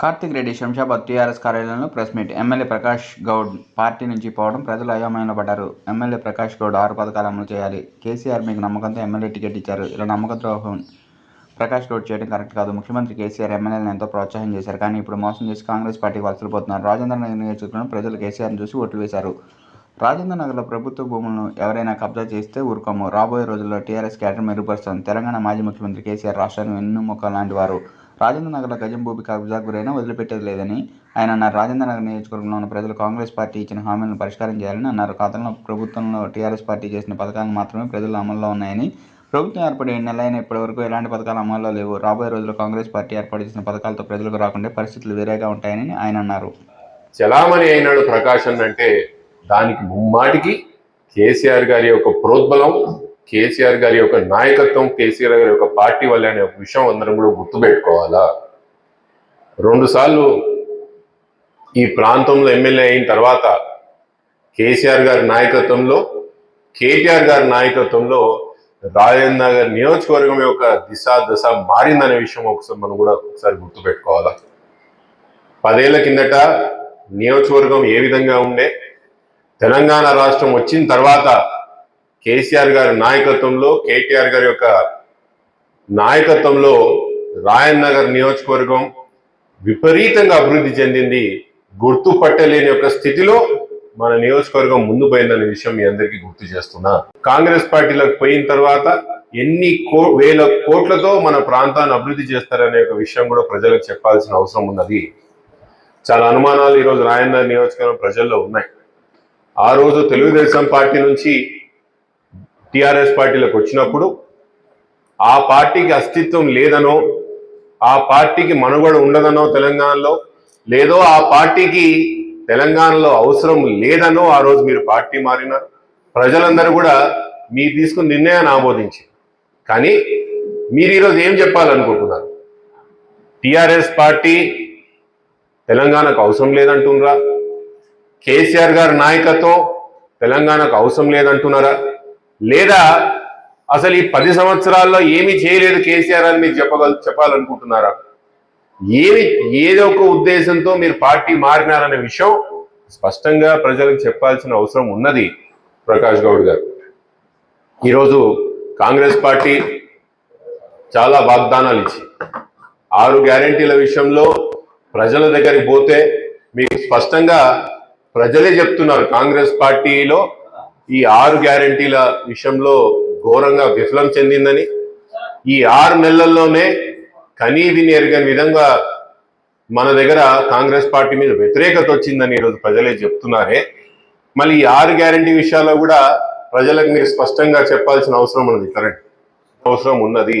Karthik Reddy Shamshabad TRS కార్యాలయంలో press meet. MLA Prakash Goud party నుంచి పోవడం ప్రజలు అయోమయంలో పడ్డారు. ఎమ్మెల్యే ప్రకాష్ గౌడ్ ఆరు పథకాలు అమలు చేయాలి. కేసీఆర్ మీకు నమ్మకంతో ఎమ్మెల్యే టికెట్ ఇచ్చారు. ఇలా నమ్మక ద్రోహం ప్రకాష్ గౌడ్ చేయడం కరెక్ట్ కాదు. ముఖ్యమంత్రి కేసీఆర్ ఎమ్మెల్యేలను ఎంతో ప్రోత్సాహం చేశారు. కానీ ఇప్పుడు మోసం చేసి కాంగ్రెస్ పార్టీకి వలసలిపోతున్నారు. రాజేంద్ర నగర్ నియోజకవర్గంలో ప్రజలు కేసీఆర్ను చూసి ఓట్లు వేశారు. రాజేంద్ర నగర్లో ప్రభుత్వ భూములను ఎవరైనా కబ్జా చేస్తే ఊరుకోము. రాబోయే రోజుల్లో టీఆర్ఎస్ క్యాడర్ మెరుగుపరుస్తుంది తెలంగాణ మాజీ ముఖ్యమంత్రి కేసీఆర్ రాష్ట్రాన్ని వెన్నుముక్క లాంటి వారు. రాజేంద్ర నగర్లో గజం భూమి కబ్జాకు గురైనా వదిలిపెట్టేది లేదని ఆయన అన్నారు. రాజేంద్ర నగర్ నియోజకవర్గంలో ఉన్న ప్రజలు కాంగ్రెస్ పార్టీ ఇచ్చిన హామీలను పరిష్కారం చేయాలని అన్నారు. గతంలో ప్రభుత్వంలో టీఆర్ఎస్ పార్టీ చేసిన పథకాలు మాత్రమే ప్రజలు అమల్లో ఉన్నాయని ప్రభుత్వం ఏర్పడి ఏడు నెలలైన ఇప్పటి వరకు ఎలాంటి పథకాలు అమల్లో లేవు. రాబోయే రోజుల్లో కాంగ్రెస్ పార్టీ ఏర్పాటు చేసిన పథకాలతో ప్రజలకు రాకుండా పరిస్థితులు వేరేగా ఉంటాయని ఆయన అన్నారు. చలామణి అయినాడు ప్రకాశన్ అంటే దానికి ముమ్మాటికి కేసీఆర్ గారి యొక్క ప్రోద్బలం కేసీఆర్ గారి యొక్క నాయకత్వం కేసీఆర్ గారి యొక్క పార్టీ వల్ల అనే ఒక విషయం అందరం కూడా గుర్తుపెట్టుకోవాలా? రెండుసార్లు ఈ ప్రాంతంలో ఎమ్మెల్యే అయిన తర్వాత కేసీఆర్ గారి నాయకత్వంలో కేటీఆర్ గారి నాయకత్వంలో రాజేంద్ర నగర్ నియోజకవర్గం యొక్క దిశ దశ మారిందనే విషయం ఒకసారి మనం కూడా ఒకసారి గుర్తుపెట్టుకోవాలా? పదేళ్ళ కిందట నియోజకవర్గం ఏ విధంగా ఉండే తెలంగాణ రాష్ట్రం వచ్చిన తర్వాత కేసీఆర్ గారి నాయకత్వంలో కేటీఆర్ గారి యొక్క నాయకత్వంలో రాయన్ నగర్ నియోజకవర్గం విపరీతంగా అభివృద్ధి చెందింది. గుర్తుపట్టలేని యొక్క స్థితిలో మన నియోజకవర్గం ముందు పోయిందనే విషయం మీ అందరికీ గుర్తు చేస్తున్నా. కాంగ్రెస్ పార్టీలోకి పోయిన తర్వాత ఎన్ని కో వేల కోట్లతో మన ప్రాంతాన్ని అభివృద్ధి చేస్తారనే ఒక విషయం కూడా ప్రజలకు చెప్పాల్సిన అవసరం ఉన్నది. చాలా అనుమానాలు ఈరోజు రాయన్న నియోజకవర్గం ప్రజల్లో ఉన్నాయి. ఆ రోజు తెలుగుదేశం పార్టీ నుంచి టిఆర్ఎస్ పార్టీలకు వచ్చినప్పుడు ఆ పార్టీకి అస్తిత్వం లేదనో ఆ పార్టీకి మనుగడ ఉండదనో తెలంగాణలో లేదో ఆ పార్టీకి తెలంగాణలో అవసరం లేదనో ఆ రోజు మీరు పార్టీ మారినారు. ప్రజలందరూ కూడా మీరు తీసుకున్న నిర్ణయాన్ని ఆమోదించి కానీ మీరు ఈరోజు ఏం చెప్పాలనుకుంటున్నారు? టిఆర్ఎస్ పార్టీ తెలంగాణకు అవసరం లేదంటున్నారా? కేసీఆర్ గారి నాయకత్వం తెలంగాణకు అవసరం లేదంటున్నారా? లేదా అసలు ఈ పది సంవత్సరాల్లో ఏమీ చేయలేదు కేసీఆర్ అని మీరు చెప్పగల చెప్పాలనుకుంటున్నారా? ఏమి ఏదో ఒక ఉద్దేశంతో మీరు పార్టీ మారినారనే విషయం స్పష్టంగా ప్రజలకు చెప్పాల్సిన అవసరం ఉన్నది ప్రకాష్ గౌడ్ గారు. ఈరోజు కాంగ్రెస్ పార్టీ చాలా వాగ్దానాలు ఇచ్చి ఆరు గ్యారంటీల విషయంలో ప్రజల దగ్గరికి పోతే మీకు స్పష్టంగా ప్రజలే చెప్తున్నారు కాంగ్రెస్ పార్టీలో ఈ ఆరు గ్యారంటీల విషయంలో ఘోరంగా విఫలం చెందిందని ఈ ఆరు నెలల్లోనే కనీవిని ఎరగని విధంగా మన దగ్గర కాంగ్రెస్ పార్టీ మీద వ్యతిరేకత వచ్చిందని ఈరోజు ప్రజలే చెప్తున్నారే. మళ్ళీ ఈ ఆరు గ్యారంటీ విషయాల్లో కూడా ప్రజలకు మీరు స్పష్టంగా చెప్పాల్సిన అవసరం ఉన్నది కరెక్ట్ అవసరం ఉన్నది.